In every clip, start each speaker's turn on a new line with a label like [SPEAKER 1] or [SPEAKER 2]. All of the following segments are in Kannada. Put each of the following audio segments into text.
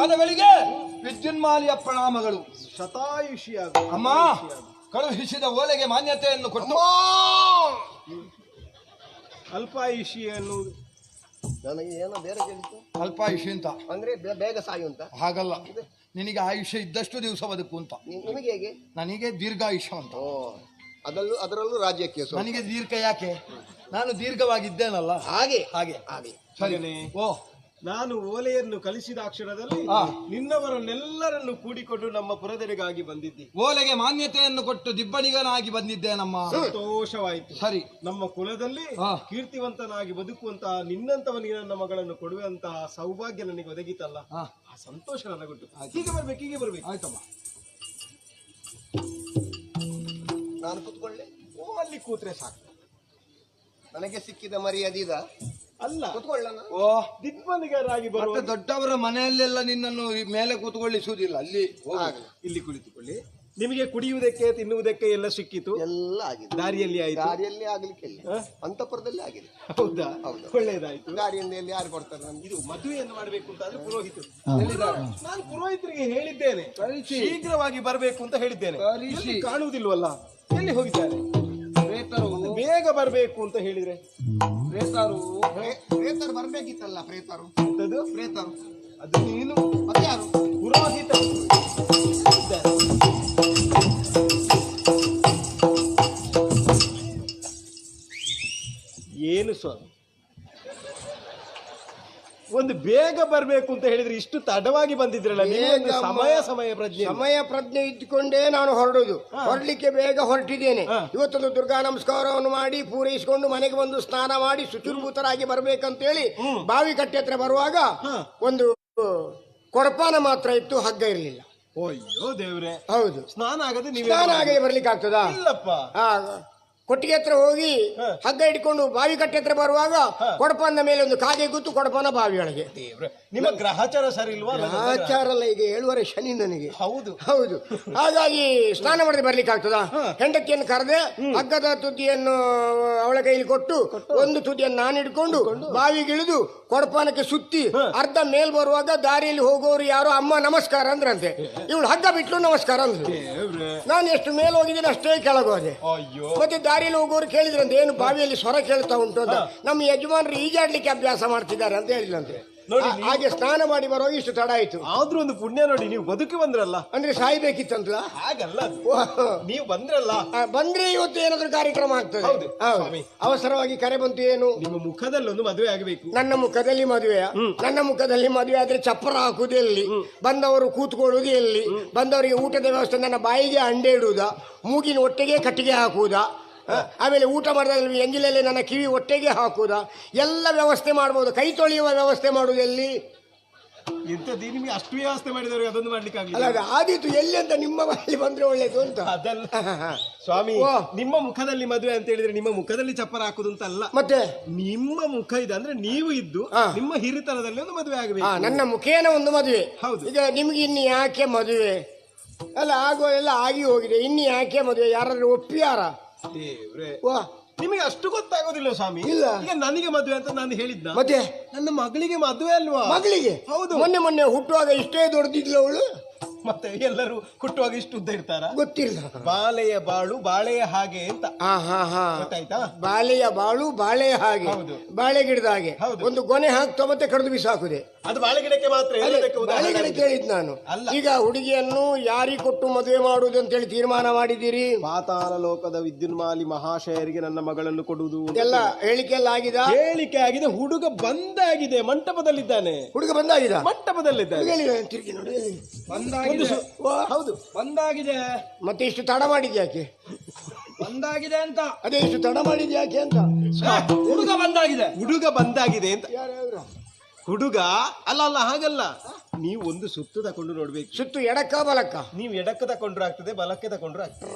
[SPEAKER 1] ಪಾದಗಳಿಗೆ ವಿದ್ಯುನ್ಮಾಲಿಯ ಪ್ರಣಾಮಗಳು.
[SPEAKER 2] ಶತಾಯುಷಿಯಾಗು
[SPEAKER 1] ಅಮ್ಮ ಕಳುಹಿಸಿದ ಓಲೆಗೆ ಮಾನ್ಯತೆಯನ್ನು ಕೊಟ್ಟು.
[SPEAKER 2] ಅಲ್ಪಾಯುಷಿ ಎನ್ನುವುದು
[SPEAKER 3] ನನಗೆ ಏನೋ ಬೇರೆ ಕೇಳಿತು
[SPEAKER 1] ಅಲ್ಪಾಯುಷಿ ಅಂತ.
[SPEAKER 3] ಅಂದ್ರೆ ಬೇ- ಬೇಗ ಸಾಯು ಅಂತ.
[SPEAKER 1] ಹಾಗಲ್ಲ. ನಿನಗೆ ಆಯುಷ್ಯ ಇದ್ದಷ್ಟು ದಿವಸ ಬದುಕು ಅಂತ.
[SPEAKER 3] ನಿ- ನಿಮಗೆ ಹೇಗೆ?
[SPEAKER 1] ನನಗೆ ದೀರ್ಘಾಯುಷ್ಯ ಅಂತ.
[SPEAKER 3] ಓ ಅದರಲ್ಲೂ ಅದರಲ್ಲೂ ರಾಜ್ಯಕ್ಕೆ.
[SPEAKER 1] ನನಗೆ ದೀರ್ಘ ಯಾಕೆ? ನಾನು ದೀರ್ಘವಾಗಿದ್ದೇನಲ್ಲ?
[SPEAKER 3] ಹಾಗೆ.
[SPEAKER 1] ಹಾಗೆ.
[SPEAKER 3] ಹಾಗೆ.
[SPEAKER 1] ಸರಿ. ಓ.
[SPEAKER 2] ನಾನು ಓಲೆಯನ್ನು ಕಲಿಸಿದ
[SPEAKER 1] ಅಕ್ಷರದಲ್ಲಿ
[SPEAKER 2] ನಿನ್ನವರನ್ನೆಲ್ಲರನ್ನು ಕೂಡಿಕೊಂಡು ನಮ್ಮ ಪುರದೆಡೆಗಾಗಿ ಬಂದಿದ್ದೆ.
[SPEAKER 1] ಓಲೆಗೆ ಮಾನ್ಯತೆಯನ್ನು ಕೊಟ್ಟು ದಿಬ್ಬಣಿಗನಾಗಿ ಬಂದಿದ್ದೆ ನಮ್ಮ
[SPEAKER 2] ಸಂತೋಷವಾಯಿತು.
[SPEAKER 1] ಸರಿ.
[SPEAKER 2] ನಮ್ಮ ಕುಲದಲ್ಲಿ ಕೀರ್ತಿವಂತನಾಗಿ ಬದುಕುವಂತಹ ನಿನ್ನಂತವನಿಗೆ ನನ್ನ ಮಗಳನ್ನು ಕೊಡುವಂತಹ ಸೌಭಾಗ್ಯ ನನಗೆ ಒದಗಿತಲ್ಲ. ಆ. ಸಂತೋಷ ನನಗೊಟ್ಟು ಹೀಗೆ ಬರ್ಬೇಕು ಹೀಗೆ ಬರ್ಬೇಕು.
[SPEAKER 1] ಆಯ್ತಮ್ಮ.
[SPEAKER 3] ನಾನು ಕೂತ್ಕೊಳ್ಳೆ.
[SPEAKER 2] ಓ ಅಲ್ಲಿ ಕೂತ್ರೆ ಸಾಕು.
[SPEAKER 3] ನನಗೆ ಸಿಕ್ಕಿದ ಮರ್ಯಾದೆ ಇದ?
[SPEAKER 2] ಅಲ್ಲ.
[SPEAKER 3] ಕುತ್ಕೊಳ್ಳೋಣ.
[SPEAKER 1] ಓ.
[SPEAKER 2] ದಿಗ್ಬಂದಿಗರಾಗಿ ಬರುವ
[SPEAKER 1] ಮತ್ತೆ ದೊಡ್ಡವರ ಮನೆಯಲ್ಲೆಲ್ಲ ನಿನ್ನನ್ನು ಈ ಮೇಲೆ ಕೂತ್ಕೊಳ್ಳಿಸುವುದಿಲ್ಲ. ಅಲ್ಲಿ ಹೋಗು.
[SPEAKER 3] ಹಾಗೆ.
[SPEAKER 2] ಇಲ್ಲಿ ಕುಳಿತುಕೊಳ್ಳಿ. ನಿಮಗೆ ಕುಡಿಯುವುದಕ್ಕೆ ತಿನ್ನುವುದಕ್ಕೆ ಎಲ್ಲ ಸಿಕ್ಕಿತು?
[SPEAKER 3] ಎಲ್ಲ ಆಗಿದೆ.
[SPEAKER 2] ದಾರಿಯಲ್ಲಿ ಆಯ್ತು?
[SPEAKER 3] ದಾರಿಯಲ್ಲಿ ಆಗ್ಲಿಕ್ಕೆ ಇಲ್ಲ. ಅಂತಪುರದಲ್ಲಿ ಆಗಿದೆ.
[SPEAKER 2] ಹೌದಾ?
[SPEAKER 3] ಹೌದು.
[SPEAKER 2] ಒಳ್ಳೆಯದಾಯ್ತು
[SPEAKER 3] ದಾರಿಯಿಂದ ಎಲ್ಲಿ ಯಾರು ಕೊಡ್ತಾರೆ ನಮ್ಗೆ?
[SPEAKER 2] ಇದು ಮದುವೆಯನ್ನು ಮಾಡಬೇಕು ಅಂತ ಆದ್ರೆ ಪುರೋಹಿತರು ನಾನು ಪುರೋಹಿತರಿಗೆ ಹೇಳಿದ್ದೇನೆ. ಶೀಘ್ರವಾಗಿ ಬರಬೇಕು ಅಂತ ಹೇಳಿದ್ದೇನೆ.
[SPEAKER 1] ಕಳಿಸಿ.
[SPEAKER 2] ಎಲ್ಲಿ ಕಾಣುವುದಿಲ್ವಲ್ಲ? ಎಲ್ಲಿ ಹೋಗಿದ್ದಾರೆ?
[SPEAKER 1] ಪ್ರೇತರು
[SPEAKER 2] ಬೇಗ ಬರಬೇಕು ಅಂತ ಹೇಳಿದ್ರೆ?
[SPEAKER 1] ಪ್ರೇತರು
[SPEAKER 3] ಪ್ರೇ- ಪ್ರೇತರು ಬರ್ಬೇಕಿತ್ತಲ್ಲ ಪ್ರೇತರು.
[SPEAKER 2] ಎಂತದು?
[SPEAKER 3] ಪ್ರೇತರು.
[SPEAKER 2] ಅದು ನೀನು
[SPEAKER 3] ಮತ್ತೆ ಯಾರು?
[SPEAKER 2] ಪುರೋಹಿತ. ಏನು ಸ್ವಾಮಿ? ಒಂದು ಬೇಗ ಬರಬೇಕು ಅಂತ ಹೇಳಿದ್ರೆ ಇಷ್ಟು ತಡವಾಗಿ ಬಂದಿದ್ರಲ್ಲ ನೀವು
[SPEAKER 3] ಬೇಗ
[SPEAKER 2] ಸಮಯ ಸಮಯ ಪ್ರಜ್ಞೆ
[SPEAKER 3] ಸಮಯ ಪ್ರಜ್ಞೆ ಇಟ್ಟುಕೊಂಡೇ ನಾನು ಹೊರಡುದು. ಹೊರಡ್ಲಿಕ್ಕೆ ಬೇಗ ಹೊರಟಿದ್ದೇನೆ. ಇವತ್ತೊಂದು ದುರ್ಗಾ ನಮಸ್ಕಾರವನ್ನು ಮಾಡಿ ಪೂರೈಸಿಕೊಂಡು ಮನೆಗೆ ಬಂದು ಸ್ನಾನ ಮಾಡಿ ಶುಚಿರ್ಭೂತರಾಗಿ ಬರ್ಬೇಕಂತೇಳಿ ಬಾವಿ ಕಟ್ಟೆ ಹತ್ರ ಬರುವಾಗ ಒಂದು ಕೊಡಪಾನ ಮಾತ್ರ ಇತ್ತು ಹಗ್ಗ ಇರಲಿಲ್ಲ.
[SPEAKER 2] ಅಯ್ಯೋ ದೇವ್ರೆ.
[SPEAKER 3] ಹೌದು.
[SPEAKER 2] ಸ್ನಾನ ಆಗದೆ ನೀವೇ
[SPEAKER 3] ಸ್ನಾನ ಆಗದೆ ಬರ್ಲಿಕ್ಕೆ ಆಗ್ತದಾ
[SPEAKER 2] ಇಲ್ಲಪ್ಪ.
[SPEAKER 3] ಆ, ಕೊಟ್ಟಿಗೆ ಹತ್ರ ಹೋಗಿ ಹಗ್ಗ ಇಟ್ಕೊಂಡು ಬಾವಿ ಕಟ್ಟೆ ಹತ್ರ ಬರುವಾಗ ಕೊಡಪಾನದ ಮೇಲೆ ಒಂದು ಕಾಗೆ ಕೂತು ಕೊಡಪಾನ ಬಾವಿಯೊಳಗೆ
[SPEAKER 2] ಒಳಗೆ. ನಿಮ್ಮ ಗ್ರಹಚಾರ ಸರಿ ಇಲ್ವಾ?
[SPEAKER 3] ಆಚಾರ ಅಲ್ಲ ಈಗ ಏಳುವರೆ ಶನಿ ನನಗೆ.
[SPEAKER 2] ಹೌದು.
[SPEAKER 3] ಹೌದು. ಹಾಗಾಗಿ ಸ್ನಾನ ಮಾಡಿದ್ರೆ ಬರ್ಲಿಕ್ಕೆ ಆಗ್ತದ? ಹೆಂಡತಿಯನ್ನು ಕರೆದೆ ಹಗ್ಗದ ತುದಿಯನ್ನು ಅವಳ ಕೈಲಿ ಕೊಟ್ಟು ಒಂದು ತುದಿಯನ್ನು ನಾನು ಹಿಡ್ಕೊಂಡು ಬಾವಿಗಿಳಿದು ಕೊಡಪಾನಕ್ಕೆ ಸುತ್ತಿ ಅರ್ಧ ಮೇಲ್ ಬರುವಾಗ ದಾರಿಯಲ್ಲಿ ಹೋಗೋರು ಯಾರು ಅಮ್ಮ ನಮಸ್ಕಾರ ಅಂದ್ರಂತೆ. ಇವಳು ಹಗ್ಗ ಬಿಟ್ಲು ನಮಸ್ಕಾರ ಅಂದ್ರು ನಾನು ಎಷ್ಟು ಮೇಲೆ ಹೋಗಿದ್ದೀನಿ ಅಷ್ಟೇ ಕೆಳಗೋದೆ ಮತ್ತೆ ದಾರಿಯಲ್ಲಿ ಹೋಗೋರು ಕೇಳಿದ್ರಂತೆ ಏನು ಬಾವಿಯಲ್ಲಿ ಸ್ವರ ಕೇಳ್ತಾ ಉಂಟು ಅಂತ. ನಮ್ಮ ಯಜಮಾನರು ಈಜಾಡ್ಲಿಕ್ಕೆ ಅಭ್ಯಾಸ ಮಾಡ್ತಿದ್ದಾರೆ ಅಂತ ಹೇಳಿದ್ರಂತೆ
[SPEAKER 2] ನೋಡಿ,
[SPEAKER 3] ಆ- ಹಾಗೆ ಸ್ನಾನ ಮಾಡಿ ಬರೋ ಇಷ್ಟು ತಡ ಆಯ್ತು.
[SPEAKER 2] ಆದ್ರೂ ಒಂದು ಪುಣ್ಯ ನೋಡಿ ನೀವು ಬದುಕಿ ಬಂದ್ರಲ್ಲ.
[SPEAKER 3] ಅಂದ್ರೆ ಸಾಯ್ಬೇಕಿತ್ತಂತಲ್ಲ
[SPEAKER 2] ಹಾಗಲ್ಲ ಅದು. ನೀವು ಬಂದ್ರಲ್ಲ.
[SPEAKER 3] ಆ, ಬಂದ್ರೆ ಇವತ್ತು ಏನಾದ್ರೂ ಕಾರ್ಯಕ್ರಮ ಆಗ್ತದೆ.
[SPEAKER 2] ಹೌದು,
[SPEAKER 3] ಹೌದು.
[SPEAKER 2] ಸ್ವಾಮಿ.
[SPEAKER 3] ಅವಸರವಾಗಿ ಕರೆ ಬಂತು ಏನು?
[SPEAKER 2] ನಿಮ್ಮ ಮುಖದಲ್ಲಿ ಒಂದು ಮದುವೆ ಆಗಬೇಕು.
[SPEAKER 3] ನನ್ನ ಮುಖದಲ್ಲಿ ಮದುವೆ ನನ್ನ ಮುಖದಲ್ಲಿ ಮದುವೆ ಆದ್ರೆ ಚಪ್ಪರ ಹಾಕುವುದು ಎಲ್ಲಿ? ಬಂದವರು ಕೂತ್ಕೊಳ್ಳುವುದು ಎಲ್ಲಿ? ಬಂದವರಿಗೆ ಊಟದ ವ್ಯವಸ್ಥೆ ನನ್ನ ಬಾಯಿಗೆ ಅಂಡೆ ಇಡುವುದಾ? ಮೂಗಿನ ಒಟ್ಟಿಗೆ ಕಟ್ಟಿಗೆ ಹಾಕುವುದಾ? ಆಮೇಲೆ ಊಟ ಮಾಡಿದಾಗ ಎಂಜಿಲಲ್ಲಿ ನನ್ನ ಕಿವಿ ಒಟ್ಟಿಗೆ ಹಾಕೋದ. ಎಲ್ಲ ವ್ಯವಸ್ಥೆ ಮಾಡ್ಬೋದು. ಕೈ ತೊಳೆಯುವ ವ್ಯವಸ್ಥೆ ಮಾಡುವುದು ಎಲ್ಲಿ?
[SPEAKER 2] ಎಂತದ್ದು ನಿಮಗೆ ಅಷ್ಟು ವ್ಯವಸ್ಥೆ ಮಾಡಿದವರು ಅದೊಂದು ಮಾಡ್ಲಿಕ್ಕೆ ಆಗಲಿಲ್ಲ
[SPEAKER 3] ಆದಿತ್ತು ಆದೀತು. ಎಲ್ಲಿ ಅಂತ ನಿಮ್ಮ ಮನೆಯಲ್ಲಿ ಬಂದ್ರೆ ಒಳ್ಳೇದು ಅಂತ.
[SPEAKER 2] ಅದಲ್ಲ. ಸ್ವಾಮಿ. ನಿಮ್ಮ ಮುಖದಲ್ಲಿ ಮದುವೆ ಅಂತ ಹೇಳಿದ್ರೆ ನಿಮ್ಮ ಮುಖದಲ್ಲಿ ಚಪ್ಪರ ಹಾಕುದು ಅಂತ ಅಲ್ಲ
[SPEAKER 3] ಮತ್ತೆ?
[SPEAKER 2] ನಿಮ್ಮ ಮುಖ ಇದೆ ಅಂದ್ರೆ ನೀವು ಇದ್ದು. ನಿಮ್ಮ ಹಿರಿತನದಲ್ಲಿ ಒಂದು ಮದುವೆ ಆಗಬೇಕು.
[SPEAKER 3] ನನ್ನ ಮುಖೇನ ಒಂದು ಮದುವೆ.
[SPEAKER 2] ಹೌದು.
[SPEAKER 3] ಈಗ ನಿಮ್ಗೆ ಇನ್ನು ಯಾಕೆ ಮದುವೆ? ಅಲ್ಲ ಆಗುವ ಎಲ್ಲ ಆಗಿ ಹೋಗಿದೆ. ಇನ್ನು ಯಾಕೆ ಮದುವೆ? ಯಾರಾದ್ರೂ ಒಪ್ಪಿಯಾರ?
[SPEAKER 2] ದೇವ್ರೆ.
[SPEAKER 3] ವಾ.
[SPEAKER 2] ನಿಮಗೆ ಅಷ್ಟು ಗೊತ್ತಾಗೋದಿಲ್ಲ ಸ್ವಾಮಿ.
[SPEAKER 3] ಇಲ್ಲ.
[SPEAKER 2] ಈಗ ನನಗೆ ಮದುವೆ ಅಂತ ನಾನು ಹೇಳಿದ್ದ
[SPEAKER 3] ಮತ್ತೆ?
[SPEAKER 2] ನನ್ನ ಮಗಳಿಗೆ ಮದುವೆ ಅಲ್ವಾ?
[SPEAKER 3] ಮಗಳಿಗೆ?
[SPEAKER 2] ಹೌದು.
[SPEAKER 3] ಮೊನ್ನೆ ಮೊನ್ನೆ ಹುಟ್ಟುವಾಗ ಇಷ್ಟೇ ದೊಡ್ಡದಿದ್ಲು ಅವಳು?
[SPEAKER 2] ಮತ್ತೆ ಎಲ್ಲರೂ ಹುಟ್ಟುವಾಗ ಇಷ್ಟು ಉದ್ದ ಇರ್ತಾರ?
[SPEAKER 3] ಗೊತ್ತಿಲ್ಲ.
[SPEAKER 2] ಬಾಳೆಯ ಬಾಳು ಬಾಳೆಯ ಹಾಗೆ ಅಂತ.
[SPEAKER 3] ಹಾ ಹಾ ಹಾ.
[SPEAKER 2] ಗೊತ್ತಾಯ್ತಾ?
[SPEAKER 3] ಬಾಳೆಯ ಬಾಳು ಬಾಳೆ ಹಾಗೆ.
[SPEAKER 2] ಹೌದು.
[SPEAKER 3] ಬಾಳೆ ಗಿಡದ ಹಾಗೆ.
[SPEAKER 2] ಹೌದು.
[SPEAKER 3] ಒಂದು ಗೊನೆ ಹಾಕ್ತಾ ಮತ್ತೆ ಕಡಿದು ಬಿಸಾಕುದೆ.
[SPEAKER 2] ಅದು ಬಾಳೆ ಗಿಡಕ್ಕೆ ಮಾತ್ರ ಎಲ್ಲದಕ್ಕೆ
[SPEAKER 3] ಬಾಳೆ
[SPEAKER 2] ಉದಾಹರಣೆ
[SPEAKER 3] ಗಿಡ ಕೇಳಿದ್ ನಾನು.
[SPEAKER 2] ಅಲ್ಲ.
[SPEAKER 3] ಈಗ ಹುಡುಗಿಯನ್ನು ಯಾರಿಗೆ ಕೊಟ್ಟು ಮದುವೆ ಮಾಡುವುದು ಅಂತ ಹೇಳಿ ತೀರ್ಮಾನ ಮಾಡಿದ್ದೀರಿ?
[SPEAKER 2] ಪಾತಾಳ ಲೋಕದ ವಿದ್ಯುನ್ಮಾಲಿ ಮಹಾಶಯರಿಗೆ ನನ್ನ ಮಗಳನ್ನು ಕೊಡುವುದು ಅಂತ
[SPEAKER 3] ಎಲ್ಲ ಹೇಳಿಕೆ ಎಲ್ಲ ಆಗಿದ
[SPEAKER 2] ಹೇಳಿಕೆ ಆಗಿದೆ. ಹುಡುಗ ಬಂದಾಗಿದೆ. ಮಂಟಪದಲ್ಲಿದ್ದಾನೆ.
[SPEAKER 3] ಹುಡುಗ ಬಂದಾಗಿದ?
[SPEAKER 2] ಮಂಟಪದಲ್ಲಿದ್ದಾನೆ.
[SPEAKER 3] ತಿರುಗಿ ನೋಡಿ. ವಾ.
[SPEAKER 2] ಹೌದು.
[SPEAKER 1] ಒಂದಾಗಿದೆ
[SPEAKER 3] ಮತ್ತೆ ಇಷ್ಟು ತಡ ಮಾಡಿದ್ಯಾಕೆ
[SPEAKER 1] ಬಂದಾಗಿದೆ ಅಂತ.
[SPEAKER 3] ಅದೇ ಇಷ್ಟು ತಡ ಮಾಡಿದ್ಯಾಕೆ ಅಂತ.
[SPEAKER 1] ಹುಡುಗ ಬಂದಾಗಿದೆ.
[SPEAKER 2] ಹುಡುಗ ಬಂದಾಗಿದೆ ಅಂತ.
[SPEAKER 3] ಯಾರ್ಯಾವ್ರು?
[SPEAKER 2] ಹುಡುಗ? ಅಲ್ಲ ಅಲ್ಲ ಹಾಗಲ್ಲ. ನೀವು ಒಂದು ಸುತ್ತು ತಕೊಂಡು ನೋಡ್ಬೇಕು.
[SPEAKER 3] ಸುತ್ತು ಎಡಕ್ಕ ಬಲಕ್ಕ?
[SPEAKER 2] ನೀವು ಎಡಕ್ಕೆ ತಕೊಂಡ್ರು ಆಗ್ತದೆ ಬಲಕ್ಕೆ ತಕೊಂಡ್ರು ಆಗ್ತದೆ.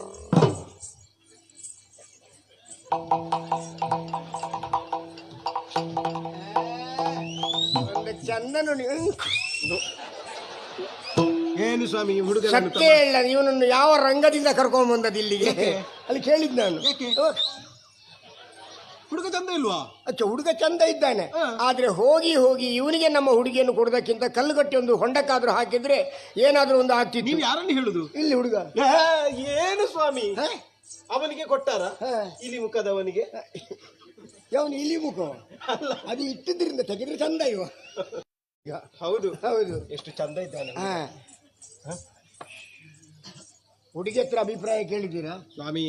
[SPEAKER 3] ಒಂದು ಚಂದ ನೋಡಿ
[SPEAKER 2] ಏನು ಸ್ವಾಮಿ ಹುಡುಗ
[SPEAKER 3] ಸತ್ಯ ಇಲ್ಲ ಇವನನ್ನು ಯಾವ ರಂಗದಿಂದ ಕರ್ಕೊಂಡ್ ಬಂದದ್ದು ಇಲ್ಲಿಗೆ? ಅಲ್ಲಿ ಕೇಳಿದ್ ನಾನು?
[SPEAKER 2] ಹುಡುಗ ಚಂದ ಇಲ್ವಾ?
[SPEAKER 3] ಅಚ್ಚ ಹುಡುಗ ಚಂದ ಇದ್ದಾನೆ. ಆದ್ರೆ ಹೋಗಿ ಹೋಗಿ ಇವನಿಗೆ ನಮ್ಮ ಹುಡುಗಿಯನ್ನು ಕೊಡೋದಕ್ಕಿಂತ ಕಲ್ಲುಗಟ್ಟಿ ಒಂದು ಹೊಂಡಕ್ಕಾದ್ರೂ ಹಾಕಿದ್ರೆ ಏನಾದ್ರೂ ಒಂದು ಆಗ್ತಿತ್ತು.
[SPEAKER 2] ನೀವು ಯಾರನ್ನು ಹೇಳುದು?
[SPEAKER 3] ಇಲ್ಲಿ ಹುಡುಗ.
[SPEAKER 2] ಏನು ಸ್ವಾಮಿ? ಅವನಿಗೆ ಕೊಟ್ಟಾರ?
[SPEAKER 3] ಇಲ್ಲಿ
[SPEAKER 2] ಇಲಿ ಮುಖದವನಿಗೆ
[SPEAKER 3] ಅವನು ಇಲ್ಲಿ ಮುಖ? ಅದು ಇಟ್ಟಿದ್ರಿಂದ ತೆಗೆದ್ರೆ ಚಂದ ಇವ.
[SPEAKER 2] ಹೌದು.
[SPEAKER 3] ಹೌದು.
[SPEAKER 2] ಎಷ್ಟು ಚಂದ ಇದ್ದಾನೆ
[SPEAKER 3] ಹಾ. ಹುಡುಗಿ ಹತ್ರ ಅಭಿಪ್ರಾಯ ಕೇಳಿದ್ದೀರಾ
[SPEAKER 2] ಸ್ವಾಮಿ.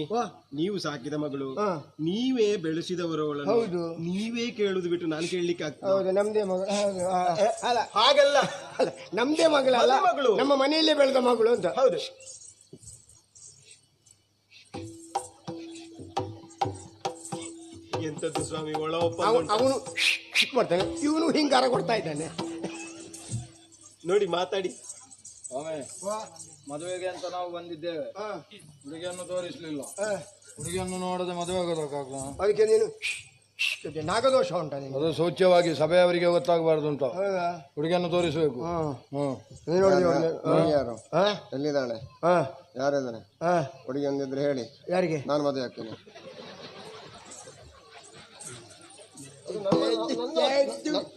[SPEAKER 2] ನೀವು ಸಾಕಿದ ಮಗಳು
[SPEAKER 3] ಹಾ.
[SPEAKER 2] ನೀವೇ ಬೆಳೆಸಿದವರು.
[SPEAKER 3] ಹೌದು.
[SPEAKER 2] ನೀವೇ ಕೇಳುದು ಬಿಟ್ಟು ನಾನು ಕೇಳಲಿಕ್ಕೆ ಆಗ್ತದೆ
[SPEAKER 3] ಹೌದು ನಮ್ದೇ ಮಗಳು ಹೌದು ಆ, ಅಲ್ಲ
[SPEAKER 2] ಹಾಗಲ್ಲ
[SPEAKER 3] ಅಲ್ಲ ನಮ್ದೇ ಮಗಳಲ್ಲ
[SPEAKER 2] ನನ್ನ ಮಗಳು.
[SPEAKER 3] ನಮ್ಮ ಮನೆಯಲ್ಲೇ ಬೆಳೆದ ಮಗಳು ಅಂತ
[SPEAKER 2] ಹೌದು ಎಂತದ್ದು ಸ್ವಾಮಿ ಒಳಪ್ಪ
[SPEAKER 3] ಅವ- ಅವನು ಮಾಡ್ತಾನೆ ಇವನು ಹಿಂಗಾರ ಕೊಡ್ತಾ ಇದ್ದಾನೆ
[SPEAKER 2] ನೋಡಿ ಮಾತಾಡಿ
[SPEAKER 1] ಸ್ವಾಮಿ ಮದುವೆಗೆ ಅಂತ ನಾವು ಬಂದಿದ್ದೇವೆ. ಹುಡುಗಿಯನ್ನು ತೋರಿಸ್ಲಿಲ್ಲ. ಹುಡುಗಿಯನ್ನು ನೋಡದೆ ಮದುವೆ ಆಗೋದಕ್ಕಾಗ
[SPEAKER 3] ಅದಕ್ಕೆ ನೀನು ನಾಗದೋಷ ಉಂಟ ನಿನ್ಗೆ
[SPEAKER 1] ಅದು ಸೂಚ್ಯವಾಗಿ ಸಭೆಯವರಿಗೆ ಗೊತ್ತಾಗಬಾರ್ದು ಅಂತ
[SPEAKER 3] ಹೌದಾ?
[SPEAKER 1] ಹುಡುಗಿಯನ್ನು ತೋರಿಸಬೇಕು.
[SPEAKER 3] ಹ್ಮ್
[SPEAKER 1] ಹ್ಮ್.
[SPEAKER 3] ನೀನು
[SPEAKER 4] ಯಾರು
[SPEAKER 3] ಹಾ?
[SPEAKER 4] ಎಲ್ಲಿದ್ದಾಳೆ?
[SPEAKER 3] ಹಾ,
[SPEAKER 4] ಯಾರಿದ್ದಾನೆ
[SPEAKER 3] ಹಾ.
[SPEAKER 4] ಹುಡುಗಿ ಅಂದಿದ್ರೆ ಹೇಳಿ.
[SPEAKER 3] ಯಾರಿಗೆ?
[SPEAKER 4] ನಾನು ಮದುವೆ ಆಗ್ತೇನೆ.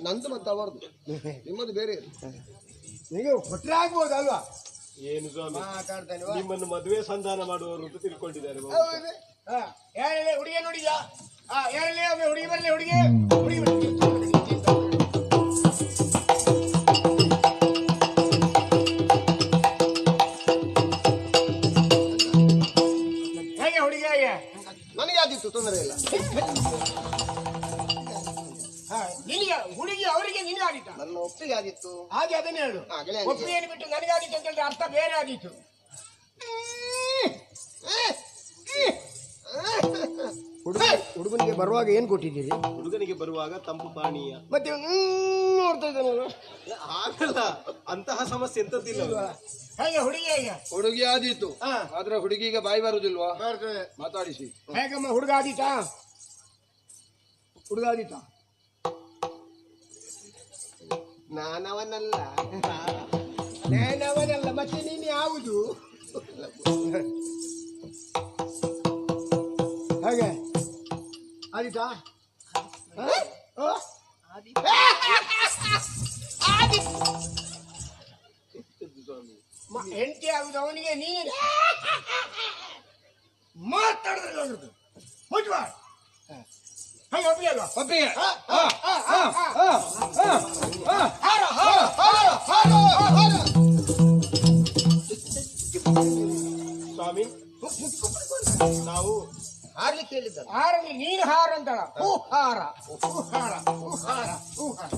[SPEAKER 4] ನಂದು ಮತ್ತೆ ಅವರದು. ನಿಮ್ಮದು ಬೇರೆ.
[SPEAKER 3] ಕೊಟ್ಟರೆ ಕೊಟ್ರೆ ಆಗ್ಬೋದಲ್ವಾ?
[SPEAKER 2] ಏನು ಸ್ವಾಮಿ?
[SPEAKER 3] ಮಾತಾಡ್ತಾನೆ
[SPEAKER 2] ನಿಮ್ಮನ್ನು ಮದುವೆ ಸಂಧಾನ ಮಾಡುವವರು ಅಂತ ತಿಳ್ಕೊಂಡಿದ್ದಾರೆ ಬಹು.
[SPEAKER 3] ಹೌದು. ಹಾ, ಯಾರಿಲ್ಲ ಹುಡುಗಿ ನೋಡಿದ್ಯಾ? ಹಾ ಯಾರಿಲ್ಲ ಒಮ್ಮೆ ಹುಡುಗಿ ಬರ್ಲಿ ಹುಡುಗಿ. ಹುಡುಗಿ ಬರ್ಲಿ.
[SPEAKER 4] ಒಪ್ಪಿಗೆ ಆಗಿತ್ತು
[SPEAKER 3] ಹಾಗೆ ಅದನ್ನೇ ಹೇಳು.
[SPEAKER 4] ಆಗಲೇ
[SPEAKER 3] ಒಪ್ಪಿಗೆಯನ್ನು ಬಿಟ್ಟು? ನನಗಾಗಿತ್ತು ಅಂತ ಹೇಳಿದ್ರೆ ಅರ್ಥ ಬೇರೆ ಆಗಿತ್ತು ಹುಡುಗ ಹುಡುಗನಿಗೆ ಬರುವಾಗ ಏನ್ ಕೊಟ್ಟಿದ್ದೀರಿ?
[SPEAKER 2] ಹುಡುಗನಿಗೆ ಬರುವಾಗ ತಂಪು ಪಾನೀಯ.
[SPEAKER 3] ಮತ್ತೆ ಇವ್ನು ಹ್ಮ್ ನೋಡ್ತಾ ಇದ್ದಾನಲ್ಲ
[SPEAKER 2] ಆಗಲ್ಲ ಅಂತಹ ಸಮಸ್ಯೆ ಎಂತದ್ದಿಲ್ಲ.
[SPEAKER 3] ಹೇಗೆ ಹುಡುಗಿ
[SPEAKER 1] ಹುಡುಗಿ ಆದೀತು.
[SPEAKER 3] ಹಾ.
[SPEAKER 1] ಆದ್ರೆ ಹುಡುಗಿಗೆ ಬಾಯಿ ಬರುದಿಲ್ವಾ?
[SPEAKER 3] ಬರ್ತದೆ.
[SPEAKER 1] ಮಾತಾಡಿಸಿ.
[SPEAKER 3] ಹೇಗಮ್ಮ ಹುಡುಗ ಆದೀತಾ? ಹುಡುಗ ಆದೀತಾ?
[SPEAKER 4] ನಾನವನಲ್ಲ.
[SPEAKER 3] ನಾನವನಲ್ಲ ಮತ್ತೆ ನೀನು ಯಾವುದು? ಹಾಗೆ. ಆದಿತಾ ಹೆಂಡತಿ ಆಗುದು ಅವನಿಗೆ ನೀನು? ಮಾತಾಡಿದ್ರೆ ನೋಡುದು ಹಾಗೆ ಒಪ್ಪಿಗೆ ಅಲ್ವಾ
[SPEAKER 1] ಒಪ್ಪಿಗೆ
[SPEAKER 3] ಹ? ಹ? ಹ? ಹ? ಹ? ಹಾರ, ಹಾರ, ಹಾರ, ಹಾರ, ಹಾರ.
[SPEAKER 2] ಸ್ವಾಮಿ ನಾವು
[SPEAKER 4] ಹಾರ್ಲಿಕ್ಕೆ ಹೇಳಿದ್ದ
[SPEAKER 3] ಹಾರಲ್ಲಿ ನೀನು ಹಾರ ಅಂತಳ ಹೂ ಹಾರ ಹೂ ಹಾರ ಹೂ ಹಾರ ಹೂ ಹಾರ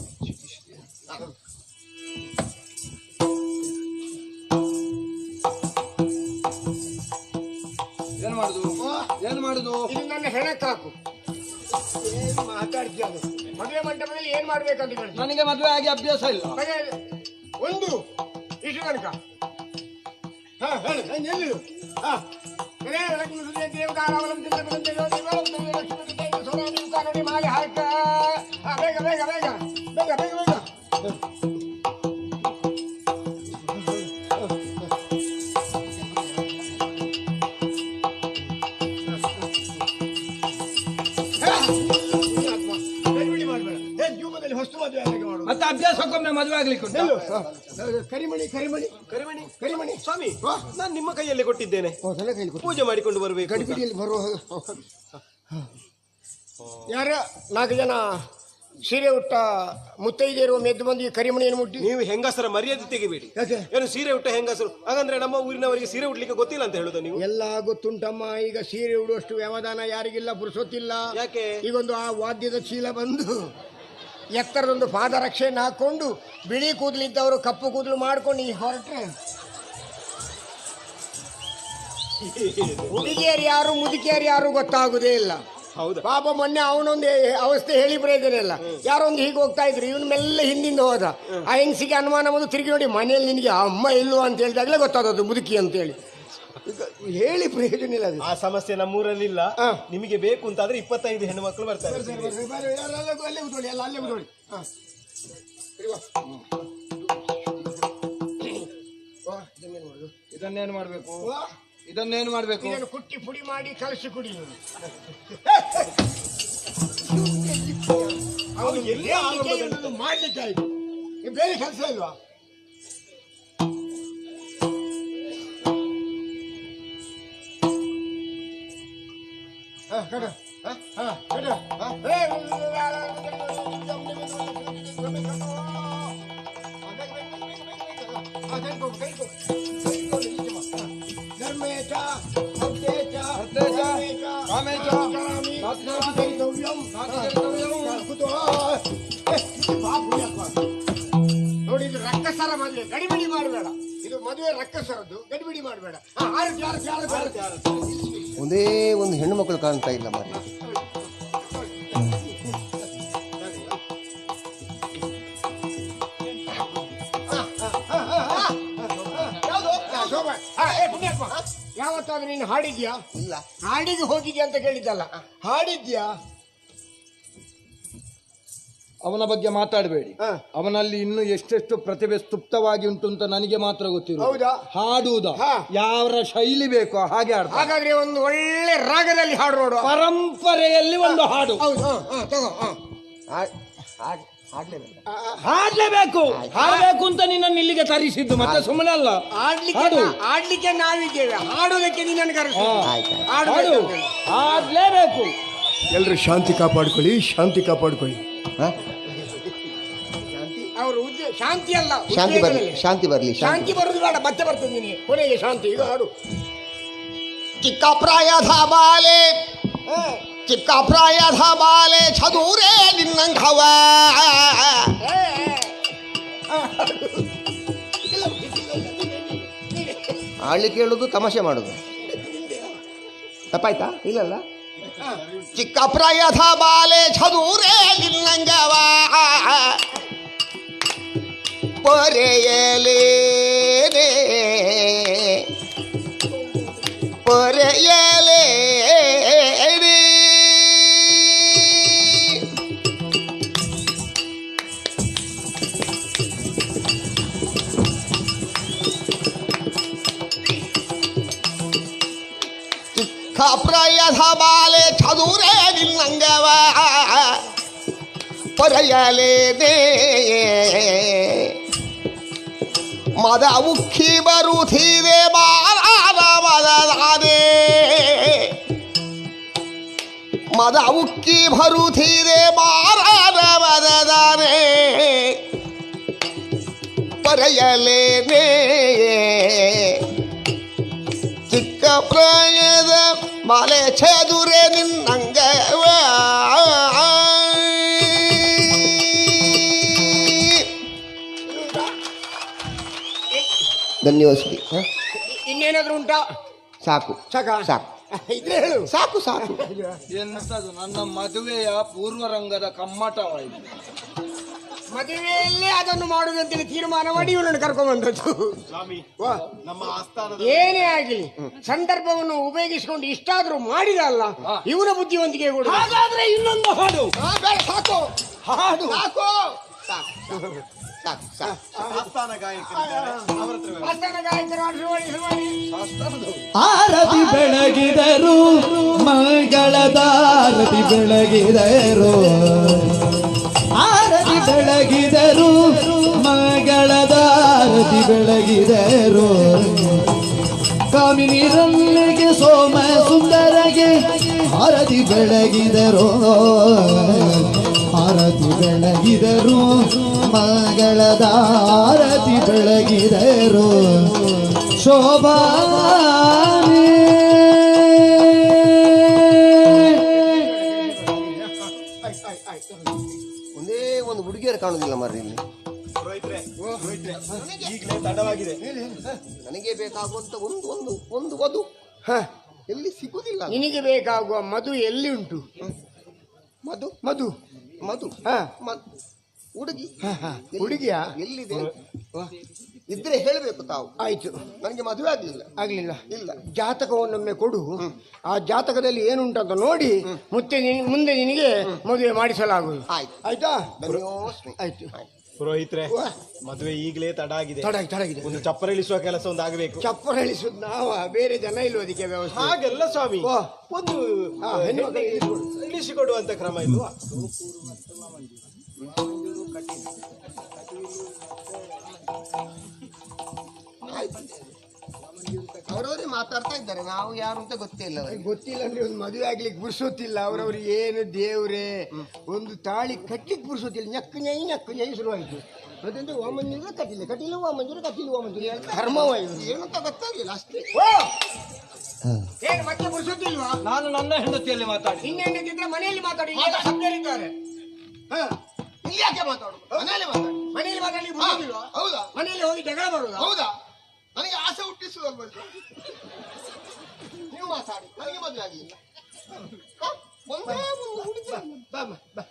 [SPEAKER 1] ಏನ್ ಮಾಡುದು? ಏನ್ ಮಾಡುದು?
[SPEAKER 3] ಇದು ನನ್ನ ಹೆಣಕ್ಕಾಕು ಏನು ಮಾತಾಡ್ತೀಯ ಅದು? ಮದುವೆ ಮಂಟಪದಲ್ಲಿ ಏನ್ ಮಾಡ್ಬೇಕಂತ ಹೇಳಿ
[SPEAKER 1] ನನಗೆ ಮದುವೆ ಆಗಿ ಅಭ್ಯಾಸ ಇಲ್ಲ.
[SPEAKER 3] ಒಂದು ಇಷ್ಟು ತನಕ ಹಾ, ಹೇಳು. ನಾನು ಎಲ್ಲಿ ಹಾ. ಕರಿಮಣಿ ಕರಿಮಣಿ.
[SPEAKER 2] ಕರಿಮಣಿ.
[SPEAKER 3] ಕರಿಮಣಿ.
[SPEAKER 2] ಸ್ವಾಮಿ ನಾನು ನಿಮ್ಮ ಕೈಯಲ್ಲಿ ಕೊಟ್ಟಿದ್ದೇನೆ.
[SPEAKER 3] ಕೈಲಿ
[SPEAKER 2] ಪೂಜೆ ಮಾಡಿಕೊಂಡು ಬರಬೇಕು.
[SPEAKER 3] ಗಡಿಬಿಡಿಯಲ್ಲಿ ಬರುವ ಯಾರ? ನಾಲ್ಕು ಜನ ಸೀರೆ ಉಟ್ಟ ಮುತ್ತೈದೆಯರು ಮೆದ್ದು ಮಂದಿಗೆ ಕರಿಮಣಿಯನ್ನು ಮುಟ್ಟಿ.
[SPEAKER 2] ನೀವು ಹೆಂಗಸರ ಮರ್ಯಾದೆ ತೆಗಿಬೇಡಿ.
[SPEAKER 3] ಯಾಕೆ?
[SPEAKER 2] ಏನು ಸೀರೆ ಉಟ್ಟ ಹೆಂಗಸರು? ಹಾಗಂದ್ರೆ ನಮ್ಮ ಊರಿನವರಿಗೆ ಸೀರೆ ಉಟ್ಲಿಕ್ಕೆ ಗೊತ್ತಿಲ್ಲ ಅಂತ ಹೇಳುದ ನೀವು.
[SPEAKER 3] ಎಲ್ಲ ಗೊತ್ತುಂಟಮ್ಮ ಈಗ ಸೀರೆ ಉಡುವಷ್ಟು ವ್ಯವಧಾನ ಯಾರಿಗಿಲ್ಲ ಪುರುಸೊತ್ತಿಲ್ಲ
[SPEAKER 2] ಯಾಕೆ?
[SPEAKER 3] ಈಗೊಂದು ಆ ವಾದ್ಯದ ಚೀಲ ಬಂದು ಎತ್ತರದೊಂದು ಪಾದರಕ್ಷೆಯನ್ನು ಹಾಕ್ಕೊಂಡು ಬಿಳಿ ಕೂದಲಿದ್ದವರು ಕಪ್ಪು ಕೂದಲು ಮಾಡ್ಕೊಂಡು ಈ ಹೊರಟ್ರೆ? ಹುಡುಗಿಯರು ಯಾರು ಮುದುಕಿಯರು ಯಾರು ಗೊತ್ತಾಗುದೇ ಇಲ್ಲ.
[SPEAKER 2] ಹೌದು.
[SPEAKER 3] ಪಾಪ ಮೊನ್ನೆ ಅವನೊಂದು ಅವಸ್ಥೆ ಹೇಳಿ ಬರೆದಿರಲ್ಲ ಯಾರೊಂದು ಹೀಗೆ ಹೋಗ್ತಾ ಇದ್ರು ಇವನು ಮೆಲ್ಲ ಹಿಂದಿಂದ ಹೋದ. ಆ ಹೆಂಗಸಿಗೆ ಅನುಮಾನ ಬಂದು ತಿರುಗಿ ನೋಡಿ ಮನೆಯಲ್ಲಿ ನಿನಗೆ ಅಮ್ಮ ಇಲ್ವಾ ಅಂತ ಹೇಳಿದಾಗಲೇ ಗೊತ್ತಾದದ್ದು ಮುದುಕಿ ಅಂತೇಳಿ. ಹೇಳಿ ಪ್ರಯೋಜನ ಇಲ್ಲ ಅದು
[SPEAKER 2] ಆ ಸಮಸ್ಯೆ ನಮ್ಮೂರಲ್ಲಿ ಇಲ್ಲ
[SPEAKER 3] ಹಾ.
[SPEAKER 2] ನಿಮಗೆ ಬೇಕು ಅಂತಾದ್ರೆ ಇಪ್ಪತ್ತೈದು ಹೆಣ್ಣು ಮಕ್ಕಳು ಬರ್ತಾರೆ
[SPEAKER 3] ಅಲ್ಲೇ ಕೂತ್ಕೊಳ್ಳಿ, ಎಲ್ಲ ಅಲ್ಲೇ ಕೂತ್ಕೊಳ್ಳಿ. ಹಾ. ಸರಿ, ವಾ. ವಾ, ಇದನ್ನೇನ್ ಮಾಡುದು?
[SPEAKER 1] ಇದನ್ನೇನು ಮಾಡ್ಬೇಕು? ಇದನ್ನೇನು ಮಾಡ್ಬೇಕು?
[SPEAKER 3] ಇದನ್ನು ಕುಟ್ಟಿ ಪುಡಿ ಮಾಡಿ ಕಲಸಿ ಕುಡಿ. ಅವನು
[SPEAKER 2] ಎಲ್ಲ ಆರಂಭದಲ್ಲಿ
[SPEAKER 3] ಮಾಡ್ಲಿಕ್ಕೆ ಆಯ್ತು ಈ ಬೇರೆ ಕೆಲಸ ಇಲ್ವಾ? ಹ, ಕಡು. ಮದುವೆ ರಕ್ಕಸರದ್ದು ಗಡಿಬಿಡಿ ಮಾಡಬೇಡ.
[SPEAKER 4] ಒಂದೇ ಒಂದು ಹೆಣ್ಣು ಮಕ್ಕಳು ಕಾಣ್ತಾ ಇಲ್ಲ ಮಾರಿ.
[SPEAKER 3] ಯಾವತ್ತಾದ್ರೂ ನೀನು ಹಾಡಿದ್ಯಾ?
[SPEAKER 4] ಇಲ್ಲ.
[SPEAKER 3] ಹಾಡಿಗೆ ಹೋಗಿದ್ಯಾ ಅಂತ ಕೇಳಿದ್ದಲ್ಲ. ಹಾಡಿದ್ಯಾ?
[SPEAKER 1] ಅವನ ಬಗ್ಗೆ ಮಾತಾಡಬೇಡಿ.
[SPEAKER 3] ಹ.
[SPEAKER 1] ಅವನಲ್ಲಿ ಇನ್ನು ಎಷ್ಟೆಷ್ಟು ಪ್ರತಿಭೆ ಸ್ತುಪ್ತವಾಗಿ ಉಂಟು ಅಂತ ನನಗೆ ಮಾತ್ರ ಗೊತ್ತಿರು
[SPEAKER 3] ಹೌದಾ?
[SPEAKER 1] ಹಾಡುವುದ?
[SPEAKER 3] ಹಾ.
[SPEAKER 1] ಯಾವ ಶೈಲಿ ಬೇಕೋ ಹಾಗೆ ಹಾಡ
[SPEAKER 3] ಹಾಗಾದ್ರೆ ಒಂದು ಒಳ್ಳೆ ರಾಗದಲ್ಲಿ ಹಾಡು ನೋಡುವ.
[SPEAKER 1] ಪರಂಪರೆಯಲ್ಲಿ ಒಂದು ಹಾಡು.
[SPEAKER 3] ಹೌದು ಹ, ಹ, ತಗೋ ಹ.
[SPEAKER 4] ಹಾಡ್- ಹಾಡ್- ಹಾಡ್ಲೇಬೇಕು.
[SPEAKER 1] ಹಾಡ್ಲೇಬೇಕು. ಹಾಡ್ಬೇಕು ಅಂತ ನಿನ್ನನ್ನು ಇಲ್ಲಿಗೆ ತರಿಸಿದ್ದು. ಮತ್ತೆ ಸುಮ್ಮನೆ ಅಲ್ಲ.
[SPEAKER 3] ಆಡ್ಲಿಕ್ಕೆ
[SPEAKER 1] ಹಾಡು.
[SPEAKER 3] ನಾ- ಆಡ್ಲಿಕ್ಕೆ ನಾವಿದ್ದೇವೆ. ಹಾಡೋದಕ್ಕೆ ನೀನನ್ನು ಕರೆಸು
[SPEAKER 1] ಹಾ.
[SPEAKER 4] ಆಯ್ತು
[SPEAKER 1] ಹಾಡು.
[SPEAKER 3] ಹಾಡು
[SPEAKER 1] ಹಾಡ್ಲೇಬೇಕು.
[SPEAKER 3] ಎಲ್ಲರೂ ಶಾಂತಿ ಕಾಪಾಡ್ಕೊಳ್ಳಿ ಶಾಂತಿ ಕಾಪಾಡ್ಕೊಳ್ಳಿ.
[SPEAKER 4] ಹ?
[SPEAKER 3] ಶಾಂತಿ ಅಲ್ಲ
[SPEAKER 4] ಶಾಂತಿ ಬರಲಿ ಶಾಂತಿ ಬರಲಿ ಶಾಂತಿ.
[SPEAKER 3] ಬರುದು ಬೇಡ ಮತ್ತೆ ಬರ್ತದೆ ನಿನಗೆ ಕೊನೆಗೆ ಶಾಂತಿ ಈಗ ಹಾಡು.
[SPEAKER 4] ಚಿಕ್ಕ ಪ್ರಾಯದ ಬಾಲೆ ಚಿಕ್ಕ ಪ್ರಾಯದ ಬಾಲೆ ಚದೂರೇ ನಿನ್ನಂಘವ ಆಳಿ ಕೇಳುದು ತಮಾಷೆ ಮಾಡುದು. ತಪ್ಪಾಯ್ತಾ? ಇಲ್ಲಲ್ಲ? ಚಿಕ್ಕ ಪ್ರಾಯದ ಬಾಲೆ ಚದುರೇ ನಿನ್ನಂಗವ ಪೊರೆಯಲೇ ಪೊರೆಯಲೇ ಚಿಕ್ಕ ಪ್ರಾಯದ ಬಾಲೆ ಚದುರೇ ನಿನ್ನಂಗವ ಪೊರೆಯಲೇನೇ ಮದ ಉಕ್ಕಿ ಬರುತ್ತಿದೆ ಬಾಲಾದ ಮದದಾನೆ ಮದ ಉಕ್ಕಿ ಬರುತ್ತಿದೆ ಬಾಲಾದ ಮದದಾನೆ ಪರೆಯಲೇನೇ ಚಿಕ್ಕ ಪ್ರಾಯದ ಮಲೆ ಚದುರೆ ನಿನ್ನಂಗವ ಧನ್ಯವಾದ
[SPEAKER 3] ಇನ್ನೇನಾದ್ರೂ ಉಂಟಾ?
[SPEAKER 4] ಸಾಕು.
[SPEAKER 3] ಸಾಕ?
[SPEAKER 4] ಸಾಕು.
[SPEAKER 3] ಇದ್ರೆ ಹೇಳು.
[SPEAKER 4] ಸಾಕು ಸಾಕು.
[SPEAKER 1] ಎಂತದು ನನ್ನ ಮದುವೆಯ ಪೂರ್ವರಂಗದ ಕಮ್ಮಟವಾಯಿತು.
[SPEAKER 3] ಮದುವೆಯಲ್ಲೇ ಅದನ್ನು ಮಾಡುದಂತೇಳಿ ತೀರ್ಮಾನ ಮಾಡಿ ಇವನನ್ನು ಕರ್ಕೊಂಡ್ ಬಂದದ್ದು
[SPEAKER 2] ಸ್ವಾಮಿ
[SPEAKER 3] ವಾ.
[SPEAKER 2] ನಮ್ಮ ಆಸ್ಥಾನದ
[SPEAKER 3] ಏನೇ ಆಗಲಿ ಸಂದರ್ಭವನ್ನು ಉಪಯೋಗಿಸಿಕೊಂಡು ಇಷ್ಟಾದ್ರೂ ಮಾಡಿದ ಅಲ್ಲ ಇವನ ಬುದ್ಧಿವಂತಿಕೆ ಕೂಡ.
[SPEAKER 1] ಹಾಗಾದ್ರೆ ಇನ್ನೊಂದು ಹಾಡು.
[SPEAKER 3] ಹಾ, ಬೇಡ, ಸಾಕು.
[SPEAKER 1] ಹಾಡು.
[SPEAKER 3] ಸಾಕು.
[SPEAKER 4] ಸಾಕು. ಸಾಕು
[SPEAKER 3] ಗಾಯಕರು ಆರತಿ ಶುರು ಮಾಡಿ.
[SPEAKER 5] ಆರತಿ ಬೆಳಗಿದರು ಮಂಗಳದಾರತಿ ಬೆಳಗಿದರು. ಆರತಿ ಬೆಳಗಿದರು ಮಂಗಳದಾರತಿ ಬೆಳಗಿದರು. ಕಾಮಿನಿರಲ್ಲಿಗೆ ಸೋಮ ಸುಂದರಗೆ ಆರತಿ ಬೆಳಗಿದರು. ಆರತಿ ಬೆಳಗಿದರು. ಮಂಗಳದಾರತಿ ಬೆಳಗಿದರು. ಶೋಭಾ
[SPEAKER 4] ಒಂದೇ ಒಂದು ಹುಡುಗಿಯರು ಕಾಣುದಿಲ್ಲ ಮರ್ರಿ ಇಲ್ಲಿ.
[SPEAKER 2] ಈಗಲೇ ತಡವಾಗಿದೆ.
[SPEAKER 4] ನನಗೆ ಬೇಕಾಗುವಂತ ಒಂದು ಒಂದು ಒಂದು ವಧು.
[SPEAKER 3] ಹ,
[SPEAKER 4] ಎಲ್ಲಿ ಸಿಗುದಿಲ್ಲ.
[SPEAKER 3] ನಿನಗೆ ಬೇಕಾಗುವ ಮಧು ಎಲ್ಲಿ ಉಂಟು?
[SPEAKER 4] ಮಧು?
[SPEAKER 3] ಮಧು.
[SPEAKER 4] ಮಧು.
[SPEAKER 3] ಹ,
[SPEAKER 4] ಹುಡುಗಿ?
[SPEAKER 3] ಹುಡುಗಿಯ ಹ.
[SPEAKER 4] ಎಲ್ಲಿ-
[SPEAKER 3] ಹುಡುಗಿಯಾ?
[SPEAKER 4] ಎಲ್ಲಿದೆ? ಇದ್ರೆ ಹೇಳಬೇಕು ತಾವು.
[SPEAKER 3] ಆಯ್ತು.
[SPEAKER 4] ನನಗೆ ಮದುವೆ ಆಗ್ಲಿಲ್ಲ.
[SPEAKER 3] ಆಗ್ಲಿಲ್ಲ.
[SPEAKER 4] ಇಲ್ಲ.
[SPEAKER 3] ಜಾತಕವನ್ನೊಮ್ಮೆ ಕೊಡು. ಆ ಜಾತಕದಲ್ಲಿ ಏನುಂಟಂತ ನೋಡಿ ಮತ್ತೆ ನಿನ್- ಮುಂದೆ ನಿನಗೆ ಮದುವೆ ಮಾಡಿಸಲಾಗುವುದು.
[SPEAKER 4] ಆಯ್ತು.
[SPEAKER 3] ಆಯ್ತಾ? ಆಯ್ತು.
[SPEAKER 2] ಪುರೋಹಿತ್ರೆ ಮದುವೆ ಈಗಲೇ ತಡ ಆಗಿದೆ.
[SPEAKER 3] ತಡ ತಡಗಿದೆ
[SPEAKER 2] ಒಂದು ಚಪ್ಪರ ಇಳಿಸುವ ಕೆಲಸ ಒಂದು ಆಗಬೇಕು.
[SPEAKER 3] ಚಪ್ಪರ ಇಳಿಸುದು ನಾವ ಬೇರೆ ಜನ ಇಲ್ವ ಅದಕ್ಕೆ ವ್ಯವಸ್ಥೆ.
[SPEAKER 2] ಹಾಗೆಲ್ಲ ಸ್ವಾಮಿ. ಒಂದು ಇಳಿಸಿಕೊಡುವಂತ ಕ್ರಮ ಇಲ್ವಾ
[SPEAKER 4] ಅವರವರೇ ಮಾತಾಡ್ತಾ ಇದ್ದಾರೆ ನಾವು ಯಾರು ಅಂತ ಗೊತ್ತಿಲ್ಲ ಅವರಿಗೆ.
[SPEAKER 3] ಗೊತ್ತಿಲ್ಲ ಅಂದ್ರೆ ಒಂದು ಮದುವೆ ಆಗ್ಲಿಕ್ಕೆ ಪುರ್ಸೋತಿಲ್ಲ ಅವ್ರವ್ರಿಗೆ ಏನು ದೇವ್ರೆ ಒಂದು ತಾಳಿ ಕಟ್ಲಿಕ್ಕೆ ಪುರ್ಸೋತಿಲ್ಲ ನಕ್ಕು ನೈ ನಕ್ಕು ನೈ ಶುರುವಾಯ್ತು. ಮತ್ತೆ ವಾಮಂಜೂರ ಕಟ್ಟಿಲ್ಲ. ಕಟ್ಟಿಲ್ಲ ವಾಮಂಜೂರ ಕಟ್ಟಿಲ್ಲ ವಾಮಂಜೂರ ಧರ್ಮವ ಇವ್ರು.
[SPEAKER 4] ಏನು ಅಂತ ಗೊತ್ತಾಗಿಲ್ಲ ಅಷ್ಟೇ.
[SPEAKER 3] ಏನು ಮತ್ತೆ ಪುರ್ಸೋತಿಲ್ವಾ
[SPEAKER 1] ನಾನು ನನ್ನ ಹೆಂಡತಿಯಲ್ಲಿ ಮಾತಾಡಿ.
[SPEAKER 3] ಇನ್ನೇನಿದ್ರೆ ಮನೆಯಲ್ಲಿ ಮಾತಾಡಿ. ಸಭ್ಯರಿದ್ದಾರೆ ಹಾ.
[SPEAKER 4] ಇಲ್ಲಿ ಯಾಕೆ ಮಾತಾಡುದು ಮನೆಯಲ್ಲೇ ಮಾತಾಡಿ
[SPEAKER 3] ಮನೆಯಲ್ಲಿ ಮಾತಾಡಿ ಪುರ್ಸೋತಿಲ್ವಾ
[SPEAKER 4] ಹೌದಾ
[SPEAKER 3] ಮನೆಯಲ್ಲಿ ಹೋಗಿ ಜಗಳ ಬರುದು
[SPEAKER 4] ಹೌದಾ ನನಗೆ ಆಸೆ ಹುಟ್ಟಿಸುವ ನೀವು ಮಾತಾಡಿ ನನಗೆ ಮದುವೆ ಆಗಿಲ್ಲ? ಒಂದೇ ಒಂದು ಹುಡುಗಿ
[SPEAKER 3] ಬಾ ಬಾ ಬಾ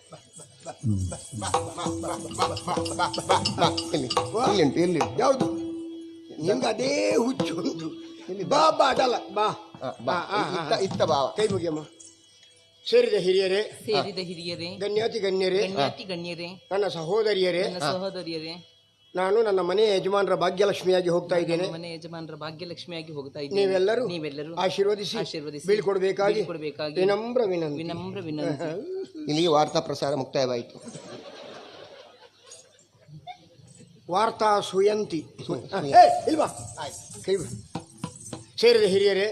[SPEAKER 4] ಇಲ್ಲಿ ಇಲ್ಲಿ ಉಂಟು ಇಲ್ಲಿ.
[SPEAKER 3] ಯಾವುದು ನಿಮ್ಗೆ ಅದೇ ಹುಚ್ಚು ಉಂಟು ಬಾ ಬಾ ಅಡಲ್ಲ ಬಾ
[SPEAKER 4] ಬಾ. ಇತ್ತ ಇತ್ತ ಬಾವ
[SPEAKER 3] ಕೈ ಮುಗಿಯಮ್ಮ ಸೇರಿದ ಹಿರಿಯರೇ
[SPEAKER 6] ಸೇರಿದ ಹಿರಿಯರೇ
[SPEAKER 3] ಗಣ್ಯಾತಿ ಗಣ್ಯರೇ
[SPEAKER 6] ಗಣ್ಯಾತಿ ಗಣ್ಯರೇ
[SPEAKER 3] ನನ್ನ ಸಹೋದರಿಯರೇ
[SPEAKER 6] ನನ್ನ ಸಹೋದರಿಯರೇ
[SPEAKER 3] ನಾನು ನನ್ನ ಮನೆಯ ಯಜಮಾನರ ಭಾಗ್ಯಲಕ್ಷ್ಮಿಯಾಗಿ ಹೋಗ್ತಾ ಇದ್ದೇನೆ.
[SPEAKER 6] ಮನೆ ಯಜಮಾನರ ಭಾಗ್ಯಲಕ್ಷ್ಮಿಯಾಗಿ ಹೋಗ್ತಾ ಇದ್ದೇನೆ.
[SPEAKER 3] ನೀವೆಲ್ಲರೂ
[SPEAKER 6] ನೀವೆಲ್ಲರೂ
[SPEAKER 3] ಆಶೀರ್ವದಿಸಿ
[SPEAKER 6] ಆಶೀರ್ವದಿಸಿ
[SPEAKER 3] ಬೀಳ್ಕೊಡ್ಬೇಕಾಗಿ
[SPEAKER 6] ಬೀಳ್ಕೊಡ್ಬೇಕಾಗಿ
[SPEAKER 3] ವಿನಮ್ರ ವಿನಂತಿ.
[SPEAKER 6] ವಿನಮ್ರ ವಿನಂತಿ.
[SPEAKER 4] ಇಲ್ಲಿ ವಾರ್ತಾ ಪ್ರಸಾರ ಮುಕ್ತಾಯವಾಯಿತು.
[SPEAKER 3] ವಾರ್ತಾ ಸುಯಂತಿ. ಏ, ಇಲ್ವಾ ಕೈ ಬಿಡು. ಸೇರಿದ ಹಿರಿಯರೇ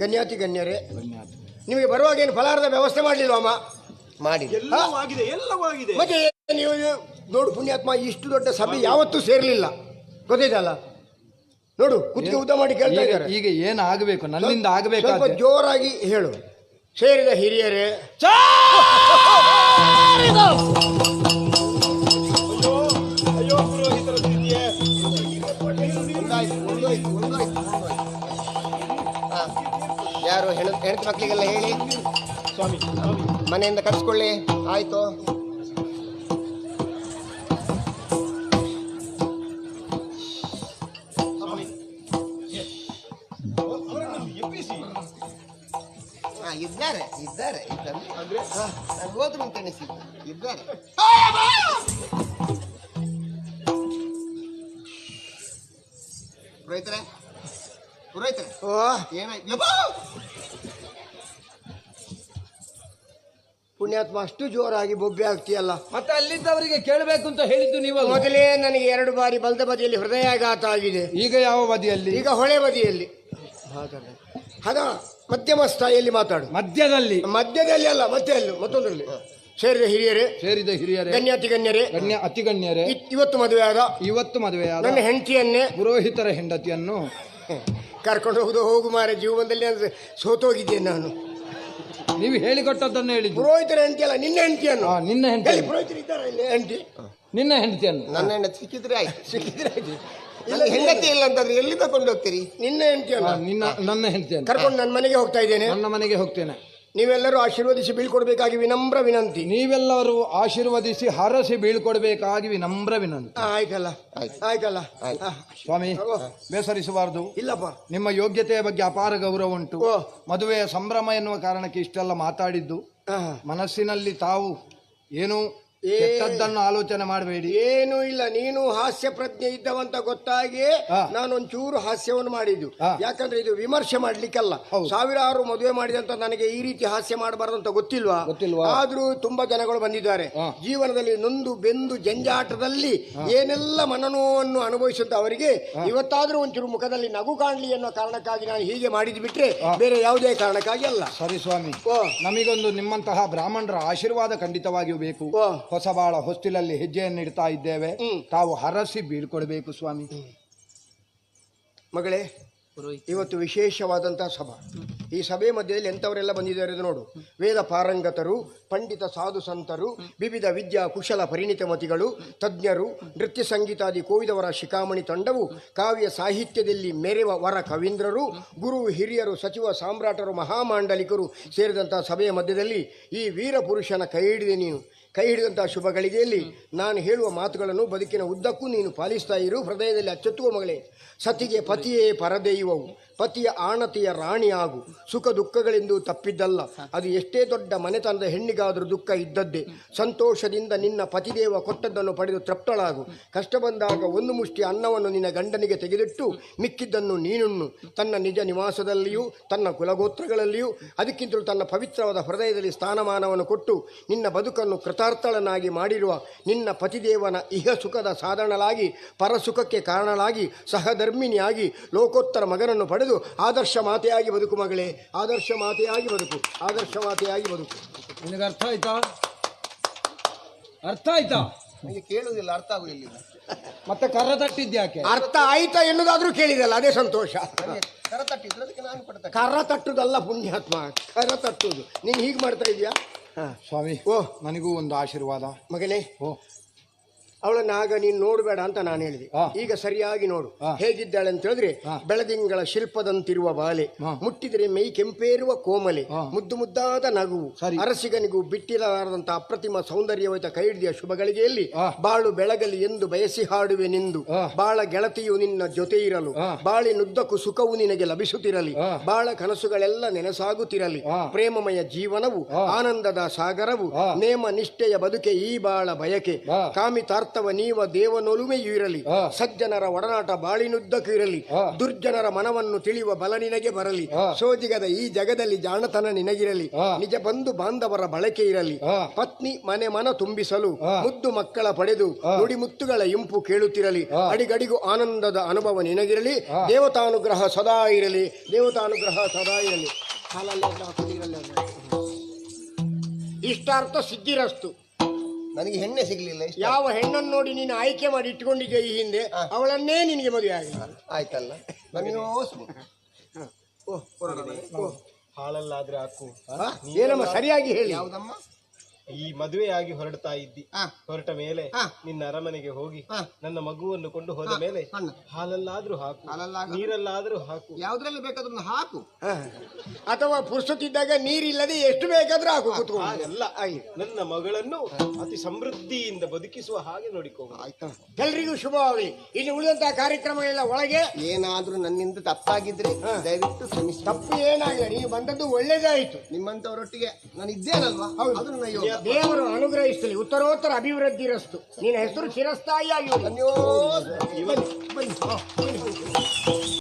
[SPEAKER 3] ಗಣ್ಯಾತಿ ಗಣ್ಯರೇ ನಿಮಗೆ ಬರುವಾಗ ಏನು ಫಲಾರದ ವ್ಯವಸ್ಥೆ ಮಾಡಲಿಲ್ವಮ್ಮ
[SPEAKER 4] ಮಾಡಿ
[SPEAKER 2] ಎಲ್ಲವೂ ಆಗಿದೆ ಎಲ್ಲವೂ ಆಗಿದೆ.
[SPEAKER 3] ಮತ್ತೆ ನೀವು ನೋಡು ಪುಣ್ಯಾತ್ಮ ಇಷ್ಟು ದೊಡ್ಡ ಸಭೆ ಯಾವತ್ತೂ ಸೇರಲಿಲ್ಲ. ಗೊತ್ತಿದೆಯಲ್ಲ ನೋಡು ಕುತ್ತಿಗೆ ಉದ್ದ ಮಾಡಿ ಕೇಳ್ತಾ ಇದ್ದಾರೆ.
[SPEAKER 1] ಈಗ ಏನು ಆಗಬೇಕು? ನನ್ನಿಂದ
[SPEAKER 3] ಸ್ವಲ್ಪ ಜೋರಾಗಿ ಹೇಳು. ಸೇರಿದ ಹಿರಿಯರೇ.
[SPEAKER 4] ಯಾರು ಹೆಣ ಹೆಣ್ತಿ ಮಕ್ಕಳಿಗೆಲ್ಲ ಹೇಳಿ.
[SPEAKER 2] ಸ್ವಾಮಿ
[SPEAKER 4] ಮನೆಯಿಂದ ಕರ್ಸ್ಕೊಳ್ಳಿ ಆಯ್ತು. ಇದ್ದಾರೆ ಇದ್ದಾರೆ. ಇದ್ದಾರೆ ಹೋದ್ರು ಅಂತ ಎಣಿಸಿದ್ದು ಇದ್ದಾರೆ.
[SPEAKER 3] ಪುಣ್ಯಾತ್ಮ ಅಷ್ಟು ಜೋರಾಗಿ ಬೊಬ್ಬೆ ಆಗ್ತೀಯಲ್ಲ
[SPEAKER 1] ಮತ್ತೆ ಅಲ್ಲಿದ್ದವರಿಗೆ ಕೇಳಬೇಕು ಅಂತ ಹೇಳಿದ್ದು ನೀವು
[SPEAKER 3] ಮೊದಲೇ ನನಗೆ ಎರಡು ಬಾರಿ ಬಲದ ಬದಿಯಲ್ಲಿ ಹೃದಯಾಘಾತ ಆಗಿದೆ.
[SPEAKER 1] ಈಗ ಯಾವ ಬದಿಯಲ್ಲಿ?
[SPEAKER 3] ಈಗ ಹೊಳೆ ಬದಿಯಲ್ಲಿ. ಹದ ಮಧ್ಯಮ ಸ್ಥಾಯಿಯಲ್ಲಿ ಮಾತಾಡು.
[SPEAKER 1] ಮಧ್ಯದಲ್ಲಿ.
[SPEAKER 3] ಮಧ್ಯದಲ್ಲಿ ಅಲ್ಲ ಮತ್ತೆ ಅಲ್ಲಿ ಮತ್ತೊಂದರಲ್ಲಿ. ಸೇರಿದ ಹಿರಿಯರೇ
[SPEAKER 1] ಸೇರಿದ ಹಿರಿಯರೇ
[SPEAKER 3] ಗಣ್ಯಾತಿ ಗಣ್ಯರೇ
[SPEAKER 1] ಗಣ್ಯ ಅತಿ ಗಣ್ಯರೇ
[SPEAKER 3] ಇವತ್ತು ಮದುವೆ ಆದ
[SPEAKER 1] ಇವತ್ತು ಮದುವೆಯಾದ
[SPEAKER 3] ನನ್ನ ಹೆಂಡತಿಯನ್ನೇ
[SPEAKER 1] ಪುರೋಹಿತರ ಹೆಂಡತಿಯನ್ನು
[SPEAKER 3] ಕರ್ಕೊಂಡು ಹೋಗುದು ಹೋಗು ಮಾರ ಜೀವನದಲ್ಲಿ ಅಂದ್ರೆ ಸೋತೋಗಿದ್ದೇನೆ ನಾನು.
[SPEAKER 1] ನೀವು ಹೇಳಿಕೊಟ್ಟದ್ದನ್ನು ಹೇಳಿದ್ದು.
[SPEAKER 3] ಪುರೋಹಿತರ ಹೆಂಡತಿ ಅಲ್ಲ ನಿನ್ನ ಹೆಂಡತಿಯನ್ನು.
[SPEAKER 1] ಆ, ನಿನ್ನ ಹೆಂಡತಿ
[SPEAKER 3] ಪುರೋಹಿತರು ಇದ್ದಾರೆ ಇಲ್ಲಿ ಹೆಂಡತಿ?
[SPEAKER 1] ನಿನ್ನ ಹೆಂಡತಿಯನ್ನು.
[SPEAKER 4] ನನ್ನ ಹೆಂಡತಿ ಸಿಕ್ಕಿದ್ರೆ ಆಯ್ತು.
[SPEAKER 3] ಸಿಕ್ಕಿದ್ರೆ ಆಯ್ತು.
[SPEAKER 4] ಇಲ್ಲ ಹೆಂಡತಿ ಇಲ್ಲ ಅಂತಂದ್ರೆ ಎಲ್ಲಿಂದ ತಗೊಂಡು ಹೋಗ್ತೀರಿ
[SPEAKER 3] ನಿನ್ನ
[SPEAKER 1] ಆ,
[SPEAKER 3] ಹೆಂಡತಿಯನ್ನು
[SPEAKER 1] ನಿನ್ನ ನನ್ನ ಹೆಂಡತಿಯನ್ನು.
[SPEAKER 3] ಕರ್ಕೊಂಡು ನನ್ನ ಮನೆಗೆ ಹೋಗ್ತಾ ಇದ್ದೇನೆ.
[SPEAKER 1] ನನ್ನ ಮನೆಗೆ ಹೋಗ್ತೇನೆ.
[SPEAKER 3] ನೀವೆಲ್ಲರೂ ಆಶೀರ್ವದಿಸಿ ಬೀಳ್ಕೊಡ್ಬೇಕಾಗಿ ವಿನಮ್ರ ವಿನಂತಿ.
[SPEAKER 1] ನೀವೆಲ್ಲರೂ ಆಶೀರ್ವದಿಸಿ ಹರಸಿ ಬೀಳ್ಕೊಡ್ಬೇಕಾಗಿ ವಿನಮ್ರ ವಿನಂತಿ.
[SPEAKER 3] ಆಯ್ತಲ್ಲ
[SPEAKER 4] ಆಯ್ತು.
[SPEAKER 3] ಆಯ್ತಲ್ಲ.
[SPEAKER 1] ಸ್ವಾಮಿ ಬೇಸರಿಸಬಾರದು.
[SPEAKER 3] ಇಲ್ಲಪ್ಪ.
[SPEAKER 1] ನಿಮ್ಮ ಯೋಗ್ಯತೆಯ ಬಗ್ಗೆ ಅಪಾರ ಗೌರವ ಉಂಟು. ಮದುವೆಯ ಸಂಭ್ರಮ ಎನ್ನುವ ಕಾರಣಕ್ಕೆ ಇಷ್ಟೆಲ್ಲ ಮಾತಾಡಿದ್ದು. ಮನಸ್ಸಿನಲ್ಲಿ ತಾವು ಏನು ಕೆಟ್ಟದ್ದನ್ನು ಆಲೋಚನೆ ಮಾಡಬೇಡಿ.
[SPEAKER 3] ಏನೂ ಇಲ್ಲ ನೀನು ಹಾಸ್ಯ ಪ್ರಜ್ಞೆ ಇದ್ದವಂತ ಗೊತ್ತಾಗಿ
[SPEAKER 1] ನಾನು
[SPEAKER 3] ನಾನೊಂಚೂರು ಹಾಸ್ಯವನ್ನು ಮಾಡಿದ್ದು. ಯಾಕಂದ್ರೆ ಇದು ವಿಮರ್ಶೆ ಮಾಡ್ಲಿಕ್ಕಲ್ಲ. ಸಾವಿರಾರು ಮದುವೆ ಮಾಡಿದಂತ ನನಗೆ ಈ ರೀತಿ ಹಾಸ್ಯ ಮಾಡಬಾರದು ಅಂತ ಗೊತ್ತಿಲ್ವಾ?
[SPEAKER 1] ಗೊತ್ತಿಲ್ವಾ?
[SPEAKER 3] ಆದ್ರೂ ತುಂಬಾ ಜನಗಳು ಬಂದಿದ್ದಾರೆ. ಜೀವನದಲ್ಲಿ ನೊಂದು ಬೆಂದು ಜಂಜಾಟದಲ್ಲಿ ಏನೆಲ್ಲ ಮನನೋವನ್ನು ಅನುಭವಿಸಿದ ಅವರಿಗೆ ಇವತ್ತಾದ್ರೂ ಒಂಚೂರು ಮುಖದಲ್ಲಿ ನಗು ಕಾಣ್ಲಿ ಅನ್ನೋ ಕಾರಣಕ್ಕಾಗಿ ನಾನು ಹೀಗೆ ಮಾಡಿದ್ ಬಿಟ್ರೆ ಬೇರೆ ಯಾವುದೇ ಕಾರಣಕ್ಕಾಗಿ ಅಲ್ಲ.
[SPEAKER 1] ಸರಿ ಸ್ವಾಮಿ. ನಮಗೊಂದು ನಿಮ್ಮಂತಹ ಬ್ರಾಹ್ಮಣರ ಆಶೀರ್ವಾದ ಖಂಡಿತವಾಗಿಯೂ ಬೇಕು. ಹೊಸಬಾಳ ಹೊಸ್ತಿಲಲ್ಲಿ ಹೆಜ್ಜೆಯನ್ನು ಇಡ್ತಾ ಇದ್ದೇವೆ.
[SPEAKER 3] ಹ್ಮ್.
[SPEAKER 1] ತಾವು ಹರಸಿ ಬೀಳ್ಕೊಡ್ಬೇಕು ಸ್ವಾಮಿ.
[SPEAKER 3] ಮಗಳೇ
[SPEAKER 6] ಪುರೋಹಿತ
[SPEAKER 3] ಇವತ್ತು ವಿಶೇಷವಾದಂತಹ ಸಭಾ. ಈ ಸಭೆ ಮಧ್ಯದಲ್ಲಿ ಎಂಥವರೆಲ್ಲ ಬಂದಿದ್ದಾರೆ ನೋಡು. ವೇದ ಪಾರಂಗತರು ಪಂಡಿತ ಸಾಧು ಸಂತರು ವಿವಿಧ ವಿದ್ಯಾ ಕುಶಲ ಪರಿಣಿತ ಮತಿಗಳು ತಜ್ಞರು ನೃತ್ಯ ಸಂಗೀತಾದಿ ಕೋವಿದವರ ಶಿಖಾಮಣಿ ತಂಡವು ಕಾವ್ಯ ಸಾಹಿತ್ಯದಲ್ಲಿ ಮೆರೆವ ವರ ಕವೀಂದ್ರರು ಗುರು ಹಿರಿಯರು ಸಚಿವ ಸಾಮ್ರಾಟರು ಮಹಾಮಾಂಡಲಿಕರು ಸೇರಿದಂತಹ ಸಭೆಯ ಮಧ್ಯದಲ್ಲಿ ಈ ವೀರ ಪುರುಷನ ಕೈ ಹಿಡಿದೆ ನೀನು. ಕೈ ಹಿಡಿದಂತಹ ಶುಭ ಗಳಿಗೆಯಲ್ಲಿ ನಾನು ಹೇಳುವ ಮಾತುಗಳನ್ನು ಬದುಕಿನ ಉದ್ದಕ್ಕೂ ನೀನು ಪಾಲಿಸ್ತಾ ಇರು, ಹೃದಯದಲ್ಲಿ ಅಚ್ಚೊತ್ತುವ ಮಗಳೇ. ಸತಿಗೆ ಪತಿಯೇ ಪರದೈವವು ಪತಿಯ ಆಣತಿಯ ರಾಣಿಯಾಗು. ಸುಖ ದುಃಖಗಳೆಂದು ತಪ್ಪಿದ್ದಲ್ಲ. ಅದು ಎಷ್ಟೇ ದೊಡ್ಡ ಮನೆತನದ ಹೆಣ್ಣಿಗಾದರೂ ದುಃಖ ಇದ್ದದ್ದೇ. ಸಂತೋಷದಿಂದ ನಿನ್ನ ಪತಿದೇವ ಕೊಟ್ಟದ್ದನ್ನು ಪಡೆದು ತೃಪ್ತಳಾಗು. ಕಷ್ಟ ಬಂದಾಗ ಒಂದು ಮುಷ್ಟಿ ಅನ್ನವನ್ನು ನಿನ್ನ ಗಂಡನಿಗೆ ತೆಗೆದಿಟ್ಟು ಮಿಕ್ಕಿದ್ದನ್ನು ನೀನುಣ್ಣು. ತನ್ನ ನಿಜ ನಿವಾಸದಲ್ಲಿಯೂ, ತನ್ನ ಕುಲಗೋತ್ರಗಳಲ್ಲಿಯೂ, ಅದಕ್ಕಿಂತಲೂ ತನ್ನ ಪವಿತ್ರವಾದ ಹೃದಯದಲ್ಲಿ ಸ್ಥಾನಮಾನವನ್ನು ಕೊಟ್ಟು ನಿನ್ನ ಬದುಕನ್ನು ಕೃತಾರ್ಥಳನಾಗಿ ಮಾಡಿರುವ ನಿನ್ನ ಪತಿದೇವನ ಇಹ ಸುಖದ ಸಾಧನಲಾಗಿ ಪರಸುಖಕ್ಕೆ ಕಾರಣಲಾಗಿ ಸಹಧರ್ಮಿಣಿಯಾಗಿ, ಲೋಕೋತ್ತರ ಮಗನನ್ನು ಪಡೆದು ಆದರ್ಶ ಮಾತೆಯಾಗಿ ಬದುಕು ಮಗಳೇ ಆದರ್ಶ ಮಾತೆಯಾಗಿ ಬದುಕು ಆದರ್ಶ ಮಾತೆಯಾಗಿ ಬದುಕು.
[SPEAKER 1] ನಿನಗೆ ಅರ್ಥ ಆಯ್ತಾ? ಅರ್ಥ ಆಯ್ತಾ?
[SPEAKER 4] ನನಗೆ ಕೇಳುವುದಿಲ್ಲ ಅರ್ಥ ಆಗುದಿಲ್ಲ
[SPEAKER 1] ಮತ್ತೆ ಕರ ತಟ್ಟಿದ್ಯಾಕೆ
[SPEAKER 3] ಅರ್ಥ ಆಯ್ತಾ ಎನ್ನುವುದಾದ್ರೂ ಕೇಳಿದಲ್ಲ ಅದೇ ಸಂತೋಷ.
[SPEAKER 4] ಕರ ತಟ್ಟಿದ್ರೆ ಅದಕ್ಕೆ ನಾನು ಕೊಡ್ತೇನೆ.
[SPEAKER 3] ಕರ ತಟ್ಟುದಲ್ಲ ಪುಣ್ಯಾತ್ಮ ಕರ ತಟ್ಟುದು ನೀನು ಹೀಗೆ ಮಾಡ್ತಾ ಇದೀಯಾ
[SPEAKER 1] ಸ್ವಾಮಿ
[SPEAKER 3] ಓ.
[SPEAKER 1] ನನಗೂ ಒಂದು ಆಶೀರ್ವಾದ.
[SPEAKER 3] ಮಗನೇ
[SPEAKER 1] ಓ.
[SPEAKER 3] ಅವಳನ್ನ ಆಗ ನೀನು ನೋಡಬೇಡ ಅಂತ ನಾನು ಹೇಳಿದೆ. ಈಗ ಸರಿಯಾಗಿ ನೋಡು. ಹೇಗಿದ್ದಾಳೆ ಅಂತ ಹೇಳಿದ್ರೆ. ಬೆಳದಿಂಗಳ ಶಿಲ್ಪದಂತಿರುವ ಬಾಲೆ ಮುಟ್ಟಿದ್ರೆ ಮೈ ಕೆಂಪೇರುವ ಕೋಮಲೆ ಮುದ್ದು ಮುದ್ದಾದ ನಗುವು
[SPEAKER 1] ಸರಿ.
[SPEAKER 3] ಅರಸಿಗನಿಗೂ ಬಿಟ್ಟಿರಲಾರದಂತಹ ಅಪ್ರತಿಮ ಸೌಂದರ್ಯವಿತ ಕೈ ಹಿಡಿದ
[SPEAKER 1] ಶುಭಗಳಿಗೆಯಲ್ಲಿ
[SPEAKER 3] ಬಾಳು ಬೆಳಗಲಿ ಎಂದು ಬಯಸಿ ಹಾಡುವೆ ನಿಂದು. ಬಾಳ ಗೆಳತಿಯು ನಿನ್ನ ಜೊತೆ ಇರಲು
[SPEAKER 1] ಬಾಳಿ
[SPEAKER 3] ಬಾಳಿನುದ್ದಕ್ಕೂ ಸುಖವು ನಿನಗೆ ಲಭಿಸುತ್ತಿರಲಿ. ಬಾಳ ಕನಸುಗಳೆಲ್ಲ ನೆನಸಾಗುತ್ತಿರಲಿ. ಪ್ರೇಮಮಯ ಜೀವನವು ಆನಂದದ ಸಾಗರವು ನೇಮ ನಿಷ್ಠೆಯ ಬದುಕೆ ಈ ಬಾಳ ಬಯಕೆ.
[SPEAKER 1] ಆ.
[SPEAKER 3] ಕಾಮಿತಾರ್ಥವ ನೀವ ದೇವನೊಲುಮೆಯೂ ಇರಲಿ. ಸಜ್ಜನರ ಒಡನಾಟ ಬಾಳಿನುದ್ದಕ್ಕೂ ಇರಲಿ. ದುರ್ಜನರ ಮನವನ್ನು ತಿಳಿಯುವ ಬಲ ನಿನಗೆ ಬರಲಿ. ಸೋಜಿಗದ ಈ ಜಗದಲ್ಲಿ ಜಾಣತನ ನಿನಗಿರಲಿ. ನಿಜ ಬಂಧು ಬಾಂಧವರ ಬಳಕೆ ಇರಲಿ. ಪತ್ನಿ ಮನೆ ಮನ ತುಂಬಿಸಲು ಮುದ್ದು ಮಕ್ಕಳ ಪಡೆದು. ನುಡಿಮುತ್ತುಗಳ ಇಂಪು ಕೇಳುತ್ತಿರಲಿ. ಅಡಿಗಡಿಗೂ ಆನಂದದ ಅನುಭವ ನಿನಗಿರಲಿ. ದೇವತಾನುಗ್ರಹ ಸದಾ ಇರಲಿ. ದೇವತಾನುಗ್ರಹ ಸದಾ ಇರಲಿ. ಇಷ್ಟಾರ್ಥ ಸಿದ್ಧಿರಸ್ತು.
[SPEAKER 4] ನನಗೆ ಹೆಣ್ಣೆ ಸಿಗ್ಲಿಲ್ಲ ಇಷ್ಟ
[SPEAKER 3] ಯಾವ ಹೆಣ್ಣನ್ನು ನೋಡಿ ನೀನು ಆಯ್ಕೆ ಮಾಡಿ ಇಟ್ಕೊಂಡಿದ್ದೆ ಈ ಹಿಂದೆ ಅವಳನ್ನೇ ನಿನಗೆ ಮದುವೆ ಆಗಿಲ್ಲ
[SPEAKER 4] ಆಯ್ತಲ್ಲ? ನನಗೆ ಓಸ್ಮು.
[SPEAKER 2] ಹಾಳಲ್ಲಾದ್ರೆ ಹಾಕು.
[SPEAKER 3] ಏನಮ್ಮ? ಸರಿಯಾಗಿ ಹೇಳಿ.
[SPEAKER 4] ಯಾವ್ದಮ್ಮ?
[SPEAKER 2] ಈ ಮದುವೆಯಾಗಿ ಹೊರಡ್ತಾ ಇದ್ದಿ. ಹೊರಟ ಮೇಲೆ. ನಿನ್ನ ಅರಮನೆಗೆ ಹೋಗಿ. ನನ್ನ ಮಗುವನ್ನು ಕೊಂಡು ಹೋದ ಮೇಲೆ. ಹಾಲಲ್ಲಾದ್ರೂ ಹಾಕು ನೀರಲ್ಲಾದ್ರೂ ಹಾಕು.
[SPEAKER 4] ಯಾವ್ದ್ರಲ್ಲಿ ಬೇಕಾದ್ರೂ ಹಾಕು.
[SPEAKER 3] ಹ. ಅಥವಾ ಪುರುಷತಿದ್ದಾಗ ನೀರಿಲ್ಲದೆ ಎಷ್ಟು ಬೇಕಾದ್ರೂ ಹಾಕು ಕೂತ್ಕೊಂಡು.
[SPEAKER 2] ಹಾಗಲ್ಲ ನನ್ನ ಮಗಳನ್ನು ಅತಿ ಸಮೃದ್ಧಿಯಿಂದ ಬದುಕಿಸುವ ಹಾಗೆ ನೋಡಿಕೋ
[SPEAKER 4] ಆಯ್ತಾ.
[SPEAKER 3] ಎಲ್ರಿಗೂ ಶುಭವಾಗಲಿ. ಇಲ್ಲಿ ಉಳಿದಂತಹ ಕಾರ್ಯಕ್ರಮಗಳೆಲ್ಲ ಒಳಗೆ
[SPEAKER 4] ಏನಾದ್ರೂ ನನ್ನಿಂದ ತಪ್ಪಾಗಿದ್ರೆ ದಯವಿಟ್ಟು ಕ್ಷಮಿಸಿ.
[SPEAKER 3] ತಪ್ಪು ಏನಾಗಲ್ಲ ನೀವು ಬಂದದ್ದು ಒಳ್ಳೇದಾಯ್ತು.
[SPEAKER 4] ನಿಮ್ಮಂತವರೊಟ್ಟಿಗೆ ನಾನು ಇದ್ದೇನಲ್ವಾ ಹೌದು
[SPEAKER 3] ದೇವರು ಅನುಗ್ರಹಿಸಲಿ ಉತ್ತರೋತ್ತರ ಅಭಿವೃದ್ಧಿ ರಸ್ತು ನಿನ್ನ ಹೆಸರು ಚಿರಸ್ಥಾಯಿಯಾಗಿ